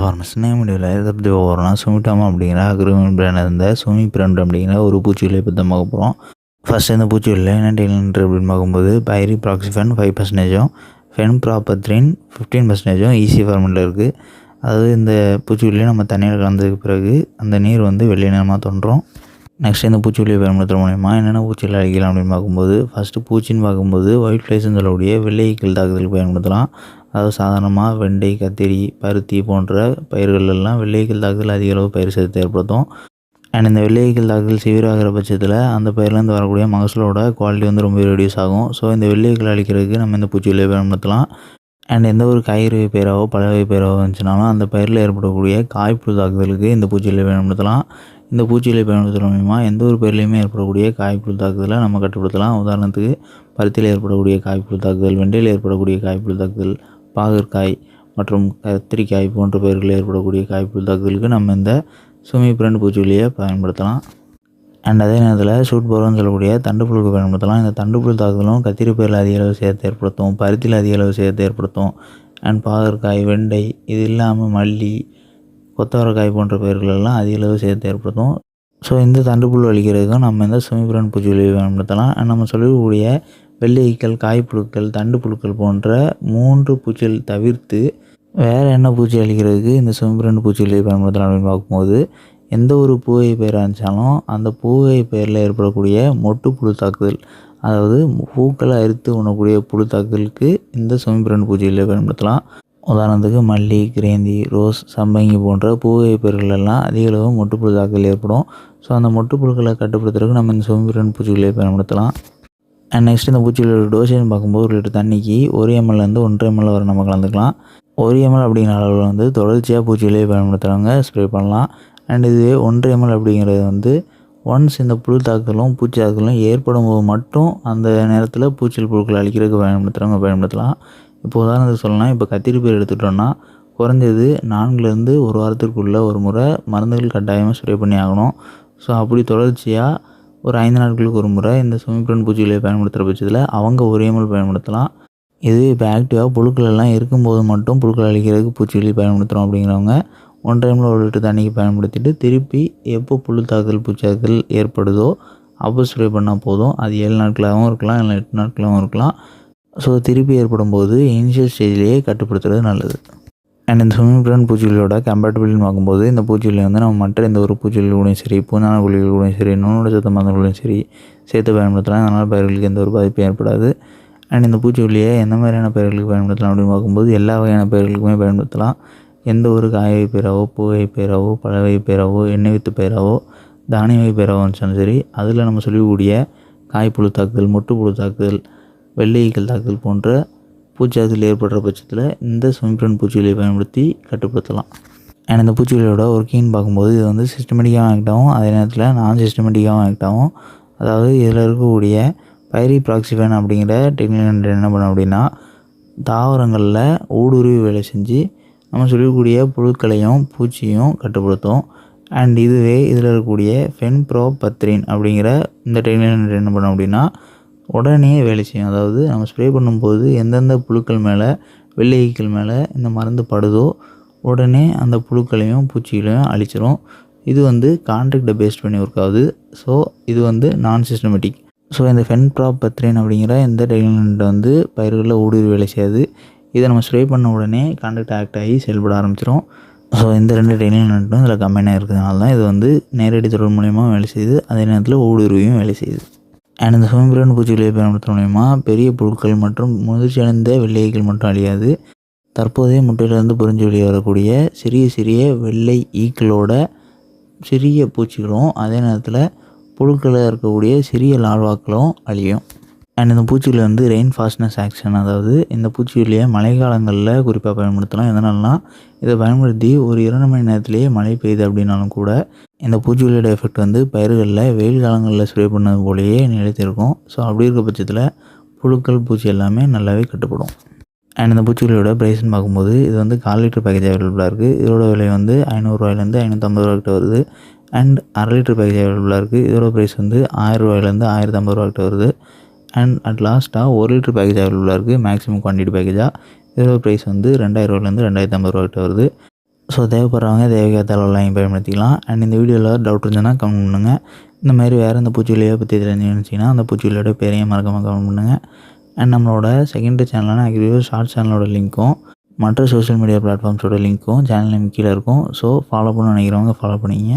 ஃபார்மஸ் name முடியல. எதை பற்றி போகிறோம்னா சுமிட்டாமா அப்படிங்கிற அக்ரிமெண்ட் பிராண்ட் இருந்த சுமி பிராண்ட் அப்படிங்கிற ஒரு பூச்சிகளை பற்றி பார்க்க போகிறோம் ஃபஸ்ட் இந்த பூச்சிகளில் என்ன டெய்லன்ட்ரு அப்படின்னு பார்க்கும்போது பைரி ப்ராக்சிஃபன் ஃபைவ் பர்சன்டேஜும் ஃபென் ப்ராப்பத்ரின் ஃபிஃப்டீன் பர்சன்டேஜும் ஈஸி ஃபார்மெட்டில் இருக்குது அதாவது இந்த பூச்சிகளிலே நம்ம தண்ணியில் கலந்ததுக்கு பிறகு அந்த நீர் வந்து வெள்ளை நிறமாக தோன்றும். நெக்ஸ்ட் இந்த பூச்சிக்கொல்லியை பயன்படுத்துகிற மூலயமா என்னென்ன பூச்சிகள் அழிக்கலாம் அப்படின்னு பார்க்கும்போது ஃபஸ்ட்டு பூச்சின்னு பார்க்கும்போது ஒயிட் ஃப்ளைஸ்ன்னு சொல்லக்கூடிய வெள்ளைக்கல் தாக்குதலுக்கு பயன்படுத்தலாம். அதாவது சாதாரணமாக வெண்டை கத்திரி பருத்தி போன்ற பயிர்கள் எல்லாம் வெள்ளைக்கல் தாக்குதல் அதிக அளவு பயிர் சேதத்தை ஏற்படுத்தும். அண்ட் இந்த வெள்ளைக்கல் தாக்குதல் சிவிராகிற பட்சத்தில் அந்த பயிர்லேருந்து வரக்கூடிய மகசூலோட குவாலிட்டி வந்து ரொம்ப ரெடியூஸ் ஆகும். ஸோ இந்த வெள்ளைக்கல் அழிக்கிறதுக்கு நம்ம இந்த பூச்சிகளை பயன்படுத்தலாம். அண்ட் எந்த ஒரு காய்கறி பயிராவோ பழவகை பயிராவோ இருந்துச்சுனாலும் அந்த பயிரில் ஏற்படக்கூடிய காய்ப்புழு தாக்குதலுக்கு இந்த பூச்சிகளை பயன்படுத்தலாம். இந்த பூச்சிகளை பயன்படுத்துகிற மூலிமா எந்த ஒரு பயிர்லையுமே ஏற்படக்கூடிய காய்ப்புழு தாக்குதலை நம்ம கட்டுப்படுத்தலாம். உதாரணத்துக்கு பருத்தியில் ஏற்படக்கூடிய காய்ப்புழு தாக்குதல் வெண்டையில் ஏற்படக்கூடிய காய்ப்புழு தாக்குதல் பாகற்காய் மற்றும் கத்திரிக்காய் போன்ற பயிர்களில் ஏற்படக்கூடிய காய்ப்புள் தாக்குதலுக்கு நம்ம இந்த சுமி பிரண்ட் பூச்சிகளையே பயன்படுத்தலாம். அண்ட் அதே நேரத்தில் சூட் போகிறோம்னு சொல்லக்கூடிய தண்டுப்புழுக்கு பயன்படுத்தலாம். இந்த தண்டுப்புழு தாக்குதலும் கத்திரி பயிரில் அதிக அளவு சேதத்தை ஏற்படுத்தும் பருத்தியில் அதிக அளவு சேதத்தை ஏற்படுத்தும். அண்ட் பாகற்காய் வெண்டை இது இல்லாமல் மல்லி கொத்தவரக்காய் போன்ற பயிர்களெல்லாம் அதிக அளவு சேதத்தை ஏற்படுத்தும். ஸோ இந்த தண்டுப்புழு அழிக்கிறதுக்கும் நம்ம இந்த சுமிபிரன் பூச்சிகளை பயன்படுத்தலாம். அண்ட் நம்ம சொல்லக்கூடிய வெள்ளைக்கல் காய்ப்புழுக்கள் தண்டு புழுக்கள் போன்ற மூன்று பூச்சிகள் தவிர்த்து வேறு என்ன பூச்சி அழிக்கிறதுக்கு இந்த சுமிபிரன் பூச்சிகளை பயன்படுத்தலாம் அப்படின்னு பார்க்கும்போது எந்த ஒரு பூவை பயிராக இருந்துச்சாலும் அந்த பூவை பயிரில் ஏற்படக்கூடிய மொட்டு புழு தாக்குதல் அதாவது பூக்களை அரித்து உண்ணக்கூடிய புழு தாக்குதலுக்கு இந்த சுமிபிரண்டு பூச்சிகளை பயன்படுத்தலாம். உதாரணத்துக்கு மல்லி கிரேந்தி ரோஸ் சம்பங்கி போன்ற பூவை பயிர்களெல்லாம் அதிக அளவு மொட்டுப்புழு தாக்குதல் ஏற்படும். ஸோ அந்த மொட்டுப்புழுக்களை கட்டுப்படுத்துறதுக்கு நம்ம இந்த சுமிபிரண்டு பூச்சிகளை பயன்படுத்தலாம். அண்ட் நெக்ஸ்ட் இந்த பூச்சிகளோட டோசேஜ்னு பார்க்கும்போது ஒரு லிட்டர் தண்ணிக்கு ஒரு எம்எல்லேருந்து ஒன்றரை எம்எல் வரை நம்ம கலந்துக்கலாம். ஒரு எம்எல் அப்படிங்கிற அளவில் வந்து தொடர்ச்சியாக பூச்சிகளே பயன்படுத்துகிறவங்க ஸ்ப்ரே பண்ணலாம். அண்ட் இதுவே ஒன்றரை எம்எல் அப்படிங்கிறது வந்து ஒன்ஸ் இந்த புழு தாக்குதலும் பூச்சி தாக்குதலும் ஏற்படும் போது மட்டும் அந்த நேரத்தில் பூச்சிகள் புழுக்களை அழிக்கிறதுக்கு பயன்படுத்துகிறவங்க பயன்படுத்தலாம். இப்போ உதாரணத்துக்கு சொல்லலாம் இப்போ கத்திரி பயிர் எடுத்துக்கிட்டோன்னா குறைஞ்சது நான்குலேருந்து ஒரு வாரத்திற்குள்ளே ஒரு முறை மருந்துகள் கட்டாயமாக ஸ்ப்ரே பண்ணி ஆகணும். ஸோ அப்படி தொடர்ச்சியாக ஒரு ஐந்து நாட்களுக்கு ஒரு முறை இந்த சுமிப்ரன் பூச்சிகளை பயன்படுத்துகிற பட்சத்தில் அவங்க ஒரே முறை பயன்படுத்தலாம். இது இப்போ ஆக்டிவாக புழுக்கள் எல்லாம் இருக்கும்போது மட்டும் புழுக்கள் அழிக்கிறதுக்கு பூச்சிகளை பயன்படுத்துகிறோம் அப்படிங்கிறவங்க ஒன் டைமில் ஒரு லிட்டர் தண்ணிக்கு பயன்படுத்திட்டு திருப்பி எப்போ புழு தாக்குதல் பூச்சாக்குதல் ஏற்படுதோ அப்போ ஸ்ப்ரே பண்ணால் போதும். அது ஏழு நாட்களாகவும் இருக்கலாம் இல்லை எட்டு நாட்களாகவும் இருக்கலாம். ஸோ திருப்பி ஏற்படும் போது இனிஷியல் ஸ்டேஜ்லேயே கட்டுப்படுத்துறது நல்லது. அண்ட் இந்த ஸ்விம்மிங் பிளான் பூச்சிகளோட கம்பேட்டபிள்னு பார்க்கும்போது இந்த பூச்சிகளை வந்து நம்ம மற்ற எந்த ஒரு பூச்சிகள் கூடயும் சரி பூந்தான குழிகள் கூடயும் சரி நுண்ணோட சத்த மருந்துகளையும் சரி சேர்த்து பயன்படுத்தலாம். அதனால் பயிர்களுக்கு எந்த ஒரு பாதிப்பும் ஏற்படாது. அண்ட் இந்த பூச்சிக்கொல்லியை எந்த மாதிரியான பயிர்களுக்கு பயன்படுத்தலாம் அப்படின்னு பார்க்கும்போது எல்லா வகையான பயிர்களுக்குமே பயன்படுத்தலாம். எந்த ஒரு காய் பயிராவோ பூவை பயிராவோ பழவை பயிராவோ எண்ணெய் வித்து பயிராவோ தானிய வகை பயிராவோ இருந்துச்சாலும் சரி அதில் நம்ம சொல்லக்கூடிய காய்ப்புழு தாக்குதல் மொட்டு புழு தாக்குதல் வெள்ளையீக்கள் தாக்குதல் போன்ற பூச்சாக்குதல் ஏற்படுற பட்சத்தில் இந்த சுமிப்ரன் பூச்சிகளை பயன்படுத்தி கட்டுப்படுத்தலாம். அண்ட் இந்த பூச்சிகளோட ஒர்க்கிங்னு பார்க்கும்போது இது வந்து சிஸ்டமேட்டிக்காகவும் ஆக்ட் ஆகும். அதே நேரத்தில் நான் சிஸ்டமேட்டிக்காகவும் ஆக்ட் ஆகும். அதாவது இதில் இருக்கக்கூடிய பைரி ப்ராக்சிஃபன் அப்படிங்கிற டெக்னிக் என்ன பண்ணும் அப்படின்னா தாவரங்களில் ஊடுருவி வேலை செஞ்சு நம்ம சொல்லக்கூடிய புழுக்களையும் பூச்சியும் கட்டுப்படுத்தும். அண்ட் இதுவே இதில் இருக்கக்கூடிய ஃபென் ப்ரோ பத்ரின் அப்படிங்கிற இந்த டெக்னிக் என்ன பண்ணும் அப்படின்னா உடனே வேலை செய்யும். அதாவது நம்ம ஸ்ப்ரே பண்ணும்போது எந்தெந்த புழுக்கள் மேலே வெள்ளையீக்கள் மேலே இந்த மருந்து படுதோ உடனே அந்த புழுக்களையும் பூச்சிகளையும் அழிச்சிரும். இது வந்து கான்ட்ராக்டை பேஸ்ட் பண்ணி ஒர்க் ஆகுது. ஸோ இது வந்து நான் சிஸ்டமேட்டிக் ஸோ இந்த ஃபென் ப்ராப் பத்ரின் அப்படிங்கிற இந்த டெக்னிக் வந்து பயிர்களில் ஊடுருவி வேலை செய்யாது. இதை நம்ம ஸ்ப்ரே பண்ண உடனே கான்ட்ராக்ட் ஆக்ட் ஆகி செயல்பட ஆரம்பிச்சிடும் ஸோ இந்த ரெண்டு டெக்னிக்கும் இதில் கம்பைனாக இருக்கிறதுனால தான் இது வந்து நேரடி தொடர் மூலயமா வேலை செய்யுது அதே நேரத்தில் ஊடுருவியும் வேலை செய்யுது. அண்ட் இந்த சுமம்பிரன் பூச்சிகளை பயன்படுத்த மூலயமா பெரிய புழுக்கள் மற்றும் முதிர்ச்சி அடைந்த வெள்ளைகள் மட்டும் அழியாது. தற்போதைய முட்டையிலிருந்து புரிஞ்சு வெளியே வரக்கூடிய சிறிய சிறிய வெள்ளை ஈக்களோட சிறிய பூச்சிகளும் அதே நேரத்தில் புழுக்களில் இருக்கக்கூடிய சிறிய லால்வாக்களும் அழியும். அண்ட் இந்த பூச்சிகளை வந்து ரெயின் ஃபாஸ்ட்னஸ் ஆக்ஷன் அதாவது இந்த பூச்சிகளையே மழைக்காலங்களில் குறிப்பாக பயன்படுத்தலாம். எதனாலனா இதை பயன்படுத்தி ஒரு இரண்டு மணி நேரத்திலேயே மழை பெய்யுது அப்படின்னாலும் கூட இந்த பூச்சிகளோட எஃபெக்ட் வந்து பயிர்களில் வெயில் காலங்களில் ஸ்ப்ரே பண்ணது போலேயே நிலைத்திருக்கும். ஸோ அப்படி இருக்க பட்சத்தில் புழுக்கள் பூச்சி எல்லாமே நல்லாவே கட்டுப்படும். அண்ட் இந்த பூச்சிகளோட ப்ரைஸ்னு பார்க்கும்போது இது வந்து கால் லிட்டர் பேக்கேஜ் அவைலபிளாக இருக்குது இதோட விலை வந்து ஐநூறுரூவாயிலேருந்து ஐநூற்றம்பது ரூபா கிட்ட வருது. அண்ட் அரை லிட்டர் பேக்கேஜ் அவைலபிளாக இருக்குது இதோட ப்ரைஸ் வந்து ஆயிரம் ரூபாயிலேருந்து ஆயிரத்தி ஐம்பது ரூபா கிட்ட வருது. அண்ட் அட் லாஸ்ட்டாக ஒரு லிட்டர் பேக்கேஜ் அவைலபிளாக இருக்குது மேக்ஸிமம் குவான்டிட்டி பேக்கேஜாக இதோட ப்ரைஸ் வந்து ரெண்டாயிரூவாலேருந்து ரெண்டாயிரத்தி ஐம்பது ரூபா கிட்ட வருது. ஸோ தேவைப்படுறவங்க தேவைக்கேற்ற அளவில் பயன்படுத்திக்கலாம். அண்ட் இந்த வீடியோவில் டவுட் இருந்ததுன்னா கமெண்ட் பண்ணுங்கள் இந்த மாதிரி வேறு இந்த பூச்சிக்கொல்லியை பற்றி தெரிஞ்சுன்னு அந்த பூச்சிக்கொல்லியோட பெரிய மறக்காமல் கமெண்ட் பண்ணுங்கள் அண்ட் நம்மளோட செகண்டரி சேனலான அக்ரிவ் ஷார்ட் சேனலோட லிங்க்கும் மற்ற சோஷியல் மீடியா பிளாட்ஃபார்ம்ஸோட லிங்க்கும் சேனல் கீழே இருக்கும். ஸோ ஃபாலோ பண்ண நினைக்கிறவங்க ஃபாலோ பண்ணிங்க